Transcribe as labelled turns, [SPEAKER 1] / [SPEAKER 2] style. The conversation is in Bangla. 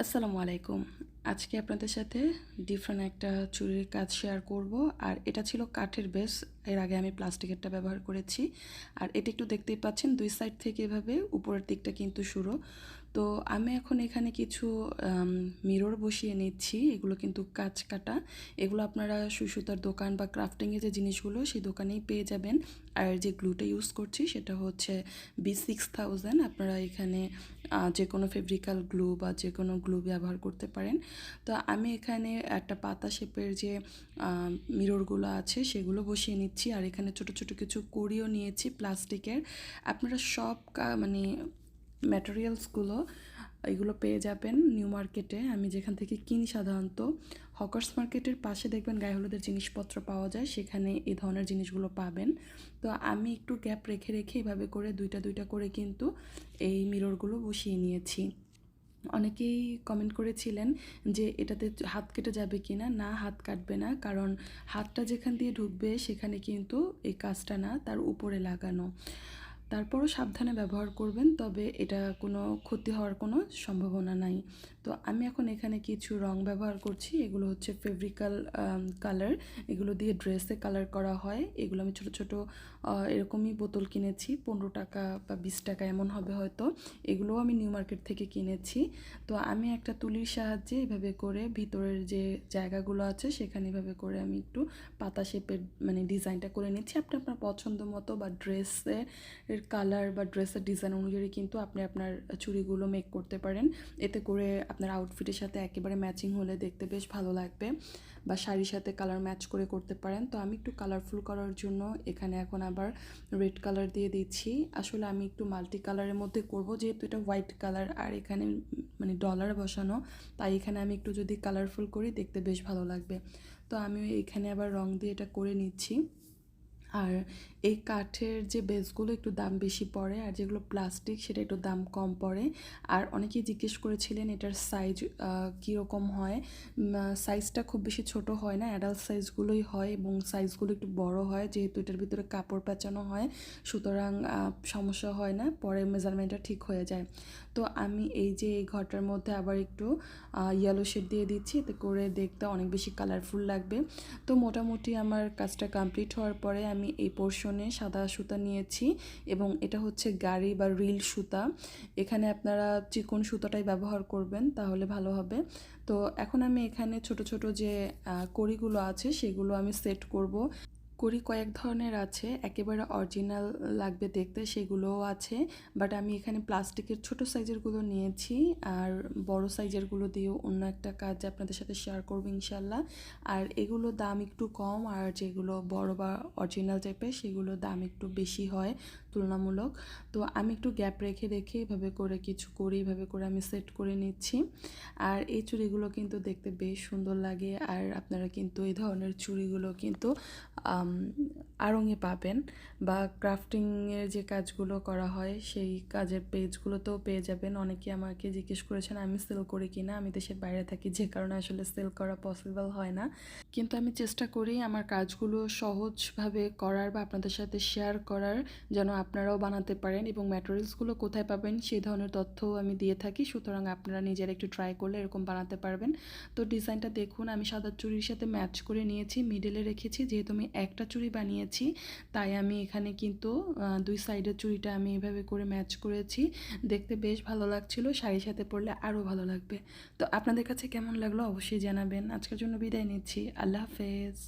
[SPEAKER 1] আসসালামু আলাইকুম। আজকে আপনাদের সাথে ডিফারেন্ট একটা চুরির কাজ শেয়ার করব। আর এটা ছিল কাঠের বেস, এর আগে আমি প্লাস্টিকেরটা ব্যবহার করেছি। আর এটা একটু দেখতেই পাচ্ছেন, দুই সাইড থেকে এভাবে উপরের দিকটা কিন্তু শুরু। তো আমি এখন এখানে কিছু মিরর বসিয়ে নিচ্ছি। এগুলো কিন্তু কাজ কাটা। এগুলো আপনারা সুসুতার দোকান বা ক্রাফটিংয়ের যে জিনিসগুলো, সেই দোকানেই পেয়ে যাবেন। আর যে গ্লুটা ইউজ করছি, সেটা হচ্ছে বি সিক্স থাউজেন্ড আপনারা এখানে যে কোনো ফেব্রিক্যাল গ্লু বা যে কোনো গ্লু ব্যবহার করতে পারেন। তো আমি এখানে একটা পাতা শেপের যে মিররগুলো আছে সেগুলো বসিয়ে নিচ্ছি। আর এখানে ছোট ছোট কিছু কড়িও নিয়েছি প্লাস্টিকের আপনারা সব মানে ম্যাটেরিয়ালসগুলো এগুলো পেয়ে যাবেন নিউ মার্কেটে আমি যেখান থেকে কিনি সাধারণত হকার্স মার্কেটের পাশে দেখবেন গায়ে হলুদের জিনিসপত্র পাওয়া যায়, সেখানে এই ধরনের জিনিসগুলো পাবেন। তো আমি একটু গ্যাপ রেখে রেখে এভাবে করে দুইটা দুইটা করে কিন্তু এই মিররগুলো বসিয়ে নিয়েছি। অনেকেই কমেন্ট করেছিলেন যে এটাতে হাত কেটে যাবে কি না না, হাত কাটবে না, কারণ হাতটা যেখান দিয়ে ঢুকবে, সেখানে কিন্তু এই কাজটা না, তার উপরে লাগানো। তারপরও সাবধানে ব্যবহার করবেন তবে এটা কোনো ক্ষতি হওয়ার কোনো সম্ভাবনা নাই। তো আমি এখন এখানে কিছু রং ব্যবহার করছি। এগুলো হচ্ছে ফেব্রিক্যাল কালার এগুলো দিয়ে ড্রেসে কালার করা হয়। এগুলো আমি ছোট ছোট এরকমই বোতল কিনেছি, পনেরো টাকা বা বিশ টাকা এমন হবে হয়তো। এগুলোও আমি নিউ মার্কেট থেকে কিনেছি। তো আমি একটা তুলির সাহায্যে এভাবে করে ভিতরের যে জায়গাগুলো আছে, সেখানে এভাবে করে আমি একটু পাতা শেপের মানে ডিজাইনটা করে নিচ্ছি। আপনি আপনার পছন্দ মতো বা ড্রেসের কালার বা ড্রেসের ডিজাইন অনুযায়ী কিন্তু আপনি আপনার চুড়িগুলো মেক করতে পারেন। এতে করে আপনার আউটফিটের সাথে একেবারে ম্যাচিং হলে দেখতে বেশ ভালো লাগবে বা শাড়ির সাথে কালার ম্যাচ করে করতে পারেন। তো আমি একটু কালারফুল করার জন্য এখানে এখন আবার রেড কালার দিয়ে দিচ্ছি। আসলে আমি একটু মাল্টি কালারের মধ্যে করব, যেহেতু এটা হোয়াইট কালার আর এখানে মানে ডলার বসানো, তাই এখানে আমি একটু যদি কালারফুল করি দেখতে বেশ ভালো লাগবে। তো আমি এখানে আবার রং দিয়ে এটা করে নিচ্ছি। আর এই কাঠের যে বেসগুলো একটু দাম বেশি পড়ে আর যেগুলো প্লাস্টিক সেটা একটু দাম কম পড়ে। আর অনেকেই জিজ্ঞেস করেছিলেন এটার সাইজ কীরকম হয়? সাইজটা খুব বেশি ছোট হয় না অ্যাডাল্ট সাইজগুলোই হয় এবং সাইজগুলো একটু বড় হয় যেহেতু এটার ভিতরে কাপড় পেঁচানো হয়, সুতরাং সমস্যা হয় না, পরে মেজারমেন্টটা ঠিক হয়ে যায়। তো আমি এই যে এই ঘরটার মধ্যে আবার একটু ইয়েলো শেড দিয়ে দিচ্ছি, এতে করে দেখতে অনেক বেশি কালারফুল লাগবে। তো মোটামুটি আমার কাজটা কমপ্লিট হওয়ার পরে আমি এই পোর্শনে সাদা সুতা নিয়েছি এবং এটা হচ্ছে গাড়ি বা রিল সুতা। এখানে আপনারা চিকন সুতাটাই ব্যবহার করবেন, তাহলে ভালো হবে। তো এখন আমি এখানে ছোট ছোট যে কড়িগুলো আছে, সেগুলো আমি সেট করব। করি, কয়েক ধরনের আছে। একেবারে অরিজিনাল লাগবে দেখতে, সেগুলোও আছে। বাট আমি এখানে প্লাস্টিকের ছোট সাইজেরগুলো নিয়েছি। আর বড় সাইজেরগুলো দিয়েও অন্য একটা কাজ আপনাদের সাথে শেয়ার করব ইনশাল্লাহ। আর এগুলো দাম একটু কম, আর যেগুলো বড় বা অরিজিনাল টাইপের সেগুলো দাম একটু বেশি হয় তুলনামূলক। তো আমি একটু গ্যাপ রেখে রেখে এভাবে করে কিছু করি, এভাবে করে আমি সেট করে নিচ্ছি। আর এই চুড়িগুলো কিন্তু দেখতে বেশ সুন্দর লাগে। আর আপনারা কিন্তু এই ধরনের চুড়িগুলো কিন্তু আড়ঙে পাবেন বা ক্রাফটিংয়ের যে কাজগুলো করা হয়, সেই কাজের পেজগুলোতেও পেয়ে যাবেন। অনেকে আমাকে জিজ্ঞেস করেছেন, আমি সেল করি কি না? আমি দেশের বাইরে থাকি, যে কারণে আসলে সেল করা পসিবল হয় না। কিন্তু আমি চেষ্টা করি আমার কাজগুলো সহজভাবে করার বা আপনাদের সাথে শেয়ার করার, যেন আপনারাও বানাতে পারেন এবং ম্যাটেরিয়ালসগুলো কোথায় পাবেন, সেই ধরনের তথ্যও আমি দিয়ে থাকি। সুতরাং আপনারা নিজেরা একটু ট্রাই করলে এরকম বানাতে পারবেন। তো ডিজাইনটা দেখুন, আমি সাদা চুরির সাথে ম্যাচ করে নিয়েছি মিডলে রেখেছি। যেহেতু আমি একটা চুড়ি বানিয়েছি, তাই আমি এখানে কিন্তু দুই সাইডের চুড়িটা আমি এভাবে করে ম্যাচ করেছি। দেখতে বেশ ভালো লাগছিল, শাড়ির সাথে পরলে আরও ভালো লাগবে। তো আপনাদের কাছে কেমন লাগল অবশ্যই জানাবেন। আজকের জন্য বিদায় নিচ্ছি। আল্লাহ হাফেজ।